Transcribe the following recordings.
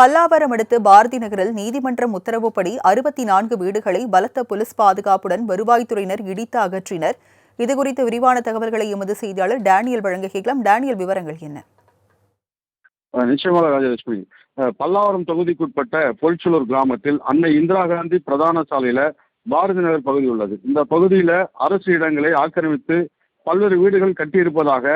பல்லாவரம் அடுத்து பாரதி நகரில் நீதிமன்றம் உத்தரவுப்படி அறுபத்தி நான்கு வீடுகளை பலத்த போலீஸ் பாதுகாப்புடன் வருவாய்த்துறையினர் இடித்து அகற்றினர். இதுகுறித்து விரிவான தகவல்களை எமது செய்தியாளர் டேனியல் வழங்க கேட்கலாம். டேனியல் விவரங்கள் என்ன? நிச்சயமாக ராஜலட்சுமி. பல்லாவரம் தொகுதிக்குட்பட்ட பொல்சலூர் கிராமத்தில் அன்னை இந்திரா காந்தி பிரதான சாலையில பாரதி நகர் பகுதி உள்ளது. இந்த பகுதியில அரசு இடங்களை ஆக்கிரமித்து பல்வேறு வீடுகள் கட்டியிருப்பதாக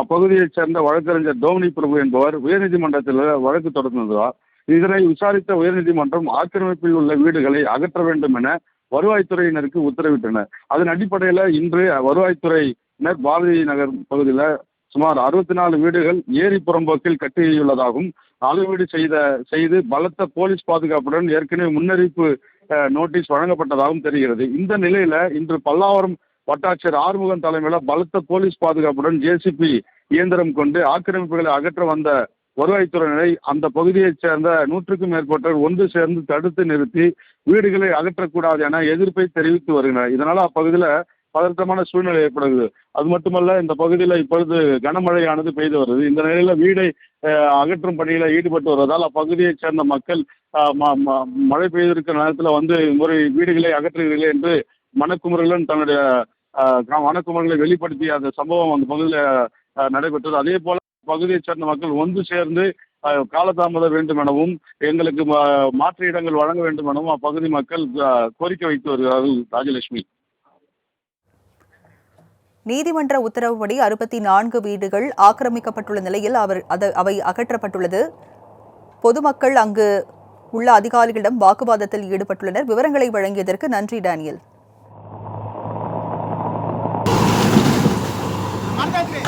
அப்பகுதியைச் சேர்ந்த வழக்கறிஞர் டோமினி பிரபு என்பவர் உயர்நீதிமன்றத்தில் வழக்கு தொடர்ந்துள்ளார் இதனை விசாரித்த உயர்நீதிமன்றம் ஆக்கிரமிப்பில் உள்ள வீடுகளை அகற்ற வேண்டும் என வருவாய்த்துறையினருக்கு உத்தரவிட்டனர். அதன் அடிப்படையில் இன்று வருவாய்த்துறையினர் பாரதி நகர் பகுதியில் சுமார் அறுபத்தி நாலு வீடுகள் ஏரி புறம்போக்கில் கட்டியுள்ளதாகவும் அளவீடு செய்த செய்து பலத்த போலீஸ் பாதுகாப்புடன் ஏற்கனவே முன்னறிவிப்பு நோட்டீஸ் வழங்கப்பட்டதாகவும் தெரிகிறது. இந்த நிலையில இன்று பல்லாவரம் வட்டாட்சியர் ஆறுமுகன் தலைமையில பலத்த போலீஸ் பாதுகாப்புடன் ஜேசிபி இயந்திரம் கொண்டு ஆக்கிரமிப்புகளை அகற்ற வந்த வருவாய்த்துறையினரை அந்த பகுதியைச் சேர்ந்த நூற்றுக்கும் மேற்பட்டோர் ஒன்று சேர்ந்து தடுத்து நிறுத்தி வீடுகளை அகற்றக்கூடாது என எதிர்ப்பை தெரிவித்து வருகின்றனர். இதனால் அப்பகுதியில் பதற்றமான சூழ்நிலை ஏற்படுகிறது. அது மட்டுமல்ல இந்த பகுதியில் இப்பொழுது கனமழையானது பெய்து வருது. இந்த நிலையில வீடை அகற்றும் பணியில் ஈடுபட்டு வருவதால் அப்பகுதியைச் சேர்ந்த மக்கள் ம- ம- மழை பெய்திருக்கிற நேரத்தில் வந்து முறை வீடுகளை அகற்றுகிறீர்கள் என்று மனக்குமுறைகளும் தன்னுடைய அஹ், க- வெளிப்படுத்திய அந்த சம்பவம் அந்த பகுதியில் நடைபெற்றது. அதே போல பகுதியைச் சேர்ந்த மக்கள் ஒன்று சேர்ந்து காலதாமதம் வேண்டும் எனவும் எங்களுக்கு மாற்று இடங்கள் வழங்க வேண்டும் எனவும் அப்பகுதி மக்கள் கோரிக்கை வைத்து வருகிறார்கள் ராஜலட்சுமி. நீதிமன்ற உத்தரவுப்படி அறுபத்தி நான்கு வீடுகள் ஆக்கிரமிக்கப்பட்டுள்ள நிலையில் அவர் அது அவை அகற்றப்பட்டுள்ளது. பொதுமக்கள் அங்கு உள்ள அதிகாரிகளிடம் வாக்குவாதத்தில் ஈடுபட்டுள்ளனர். விவரங்களை வழங்கியதற்கு நன்றி டேனியல். மாட்டாது